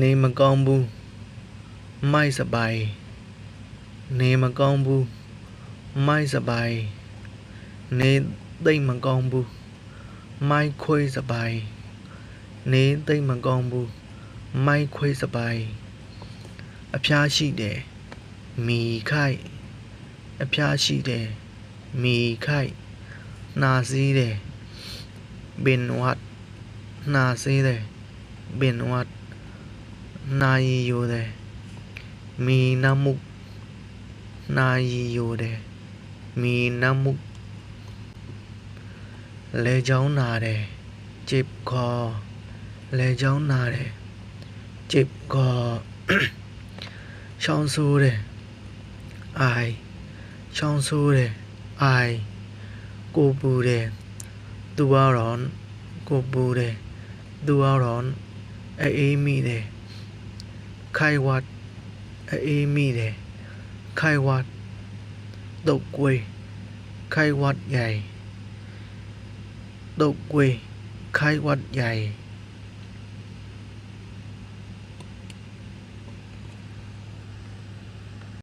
နေမကောင်းဘူးမိုက်စပိုင်နေမကောင်းဘူးမိုက်စပိုင်နေသိမ့်မကောင်းဘူးမိုက်ခွေးစပိုင်နေသိမ့်မကောင်းဘူးမိုက်ခွေးစပိုင်အဖျားရှိတယ်မီခိုက်အဖျားရှိတယ်မီခိုက်နာစည်းတယ်ဘင်ဝတ်နာစည်းတယ်ဘင်ဝတ် နာယီယိုတယ်မီနမုနာယီယိုတယ်မီနမုလေချောင်းနာတယ်ဂျစ်ခေါ်လေချောင်းနာတယ်ဂျစ်ခေါ်ရှောင်းဆိုးတယ်အိုင်ရှောင်းဆိုးတယ်အိုင်ကိုပူတယ်သူကတော့ကိုပူတယ်သူကတော့အေးမိတယ် ခိုင်ဝတ်အေးမိတယ်ခိုင်ဝတ်တုတ်ကွေးခိုင်